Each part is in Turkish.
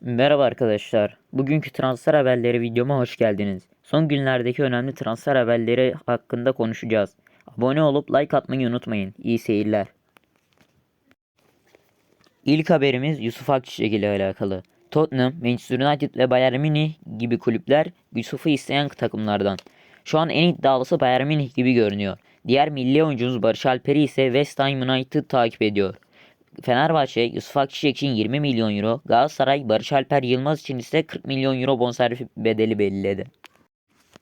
Merhaba arkadaşlar. Bugünkü transfer haberleri videoma hoş geldiniz. Son günlerdeki önemli transfer haberleri hakkında konuşacağız. Abone olup like atmayı unutmayın. İyi seyirler. İlk haberimiz Yusuf Akçiçek ile alakalı. Tottenham, Manchester United ve Bayern Münih gibi kulüpler Yusuf'u isteyen takımlardan. Şu an en iddialısı Bayern Münih gibi görünüyor. Diğer milli oyuncumuz Barış Alper'i ise West Ham United takip ediyor. Fenerbahçe Yusuf Akçiçek için 20 milyon euro, Galatasaray Barış Alper Yılmaz için ise 40 milyon euro bonservis bedeli belirledi.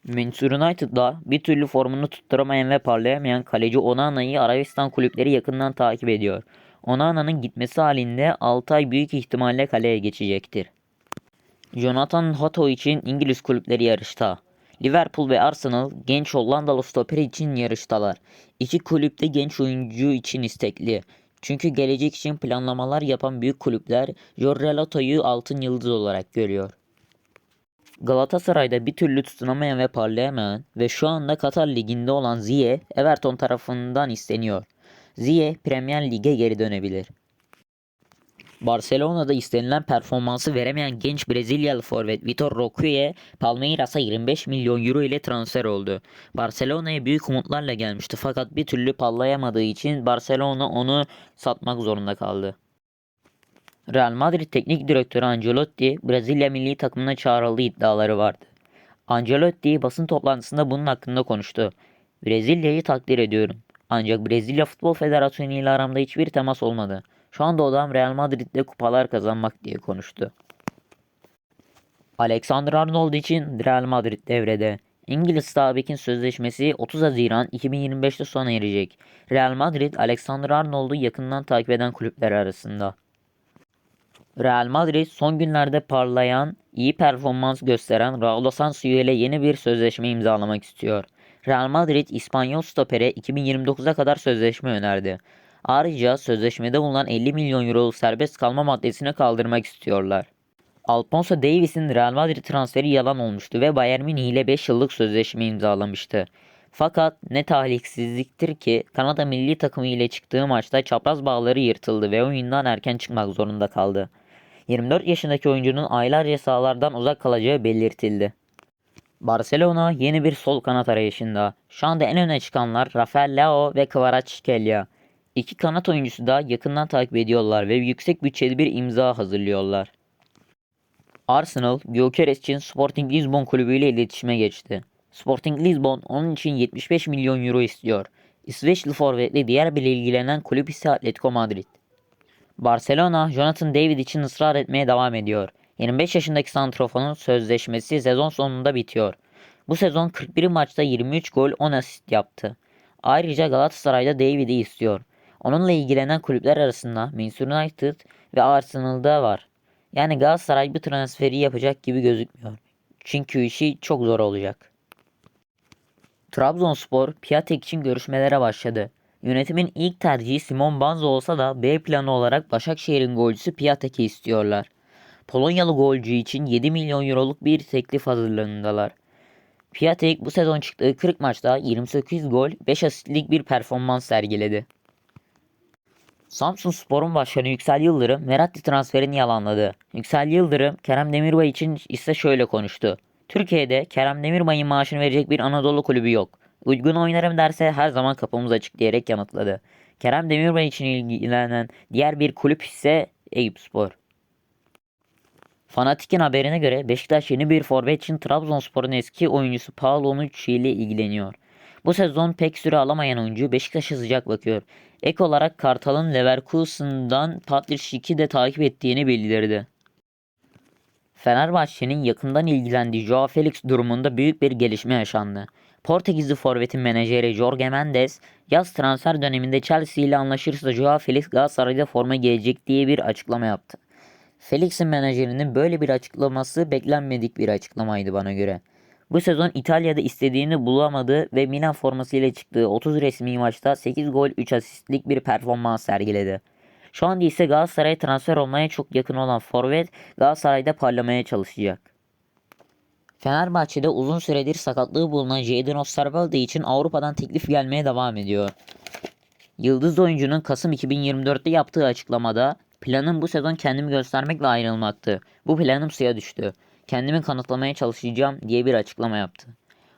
Manchester United'da bir türlü formunu tutturamayan ve parlayamayan kaleci Onana'yı Arabistan kulüpleri yakından takip ediyor. Onana'nın gitmesi halinde Altay büyük ihtimalle kaleye geçecektir. Jonathan Hato için İngiliz kulüpleri yarışta. Liverpool ve Arsenal genç Hollandalı stoper için yarıştalar. İki kulüp de genç oyuncu için istekli. Çünkü gelecek için planlamalar yapan büyük kulüpler Jorge Lato'yu altın yıldız olarak görüyor. Galatasaray'da bir türlü tutunamayan ve parlayamayan ve şu anda Katar Ligi'nde olan Ziye, Everton tarafından isteniyor. Ziye Premier Lig'e geri dönebilir. Barcelona'da istenilen performansı veremeyen genç Brezilyalı forvet Vitor Roque Palmeiras'a 25 milyon euro ile transfer oldu. Barcelona'ya büyük umutlarla gelmişti fakat bir türlü pallayamadığı için Barcelona onu satmak zorunda kaldı. Real Madrid teknik direktörü Ancelotti Brezilya milli takımına çağrıldığı iddiaları vardı. Ancelotti basın toplantısında bunun hakkında konuştu. Brezilya'yı takdir ediyorum. Ancak Brezilya Futbol Federasyonu ile aramda hiçbir temas olmadı. Şu anda odam Real Madrid'de kupalar kazanmak diye konuştu. Alexander Arnold için Real Madrid devrede. İngiliz sağ bekin sözleşmesi 30 Haziran 2025'te sona erecek. Real Madrid Alexander Arnold'u yakından takip eden kulüpler arasında. Real Madrid son günlerde parlayan, iyi performans gösteren Raul Asensio ile yeni bir sözleşme imzalamak istiyor. Real Madrid İspanyol stopere 2029'a kadar sözleşme önerdi. Ayrıca sözleşmede bulunan 50 milyon euroluk serbest kalma maddesini kaldırmak istiyorlar. Alphonso Davies'in Real Madrid transferi yalan olmuştu ve Bayern Münih ile 5 yıllık sözleşme imzalamıştı. Fakat ne talihsizliktir ki Kanada milli takımı ile çıktığı maçta çapraz bağları yırtıldı ve oyundan erken çıkmak zorunda kaldı. 24 yaşındaki oyuncunun aylarca sahalardan uzak kalacağı belirtildi. Barcelona yeni bir sol kanat arayışında. Şu anda en öne çıkanlar Rafael Leao ve Kvaratskhelia. İki kanat oyuncusu da yakından takip ediyorlar ve yüksek bütçeli bir imza hazırlıyorlar. Arsenal, Gyökeres için Sporting Lisbon kulübüyle iletişime geçti. Sporting Lisbon onun için 75 milyon euro istiyor. İsveçli forvetle diğer bir ilgilenen kulüp ise Atletico Madrid. Barcelona, Jonathan David için ısrar etmeye devam ediyor. 25 yaşındaki santrofonun sözleşmesi sezon sonunda bitiyor. Bu sezon 41 maçta 23 gol 10 asist yaptı. Ayrıca Galatasaray'da David'i istiyor. Onunla ilgilenen kulüpler arasında Manchester United ve Arsenal'da var. Yani Galatasaray bu transferi yapacak gibi gözükmüyor. Çünkü işi çok zor olacak. Trabzonspor Piatek için görüşmelere başladı. Yönetimin ilk tercihi Simon Banza olsa da B planı olarak Başakşehir'in golcüsü Piatek'i istiyorlar. Polonyalı golcü için 7 milyon euroluk bir teklif hazırlığındalar. Piatek bu sezon çıktığı 40 maçta 28 gol 5 asistlik bir performans sergiledi. Samsun Spor'un başkanı Yüksel Yıldırım Meratti transferini yalanladı. Yüksel Yıldırım Kerem Demirbay için ise şöyle konuştu. Türkiye'de Kerem Demirbay'ın maaşını verecek bir Anadolu kulübü yok. Uygun oynarım derse her zaman kapımız açık diyerek yanıtladı. Kerem Demirbay için ilgilenen diğer bir kulüp ise Eyüpspor. Fanatik'in haberine göre Beşiktaş yeni bir forvet için Trabzonspor'un eski oyuncusu Paulo Nucci ile ilgileniyor. Bu sezon pek süre alamayan oyuncu Beşiktaş'a sıcak bakıyor. Ek olarak Kartal'ın Leverkusen'dan Patrick Schick'i de takip ettiğini bildirdi. Fenerbahçe'nin yakından ilgilendiği Joao Felix durumunda büyük bir gelişme yaşandı. Portekizli forvetin menajeri Jorge Mendes yaz transfer döneminde Chelsea ile anlaşırsa Joao Felix Galatasaray'da forma giyecek diye bir açıklama yaptı. Felix'in menajerinin böyle bir açıklaması beklenmedik bir açıklamaydı bana göre. Bu sezon İtalya'da istediğini bulamadı ve Milan formasıyla çıktığı 30 resmi maçta 8 gol 3 asistlik bir performans sergiledi. Şu anda ise Galatasaray'a transfer olmaya çok yakın olan forvet Galatasaray'da parlamaya çalışacak. Fenerbahçe'de uzun süredir sakatlığı bulunan Jadon Osterwalde için Avrupa'dan teklif gelmeye devam ediyor. Yıldız oyuncunun Kasım 2024'te yaptığı açıklamada Planım bu sezon kendimi göstermekle ayrılmaktı. Bu planım suya düştü. Kendimi kanıtlamaya çalışacağım diye bir açıklama yaptı.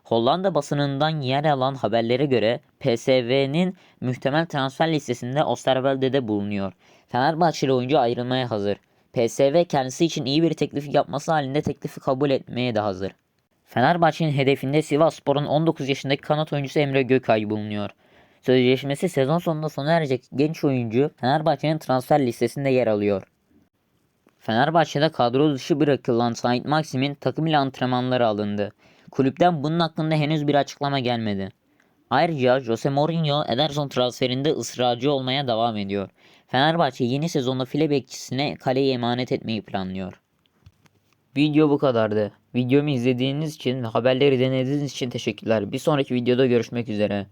Hollanda basınından yer alan haberlere göre PSV'nin muhtemel transfer listesinde Osterwolde'de bulunuyor. Fenerbahçeli oyuncu ayrılmaya hazır. PSV kendisi için iyi bir teklif yapması halinde teklifi kabul etmeye de hazır. Fenerbahçe'nin hedefinde Sivasspor'un 19 yaşındaki kanat oyuncusu Emre Gökay bulunuyor. Sözleşmesi sezon sonunda sona erecek genç oyuncu Fenerbahçe'nin transfer listesinde yer alıyor. Fenerbahçe'de kadro dışı bırakılan Saint Maxim'in takım ile antrenmanları alındı. Kulüpten bunun hakkında henüz bir açıklama gelmedi. Ayrıca Jose Mourinho Ederson transferinde ısrarcı olmaya devam ediyor. Fenerbahçe yeni sezonda file bekçisine kaleyi emanet etmeyi planlıyor. Video bu kadardı. Videomu izlediğiniz için ve haberleri denediğiniz için teşekkürler. Bir sonraki videoda görüşmek üzere.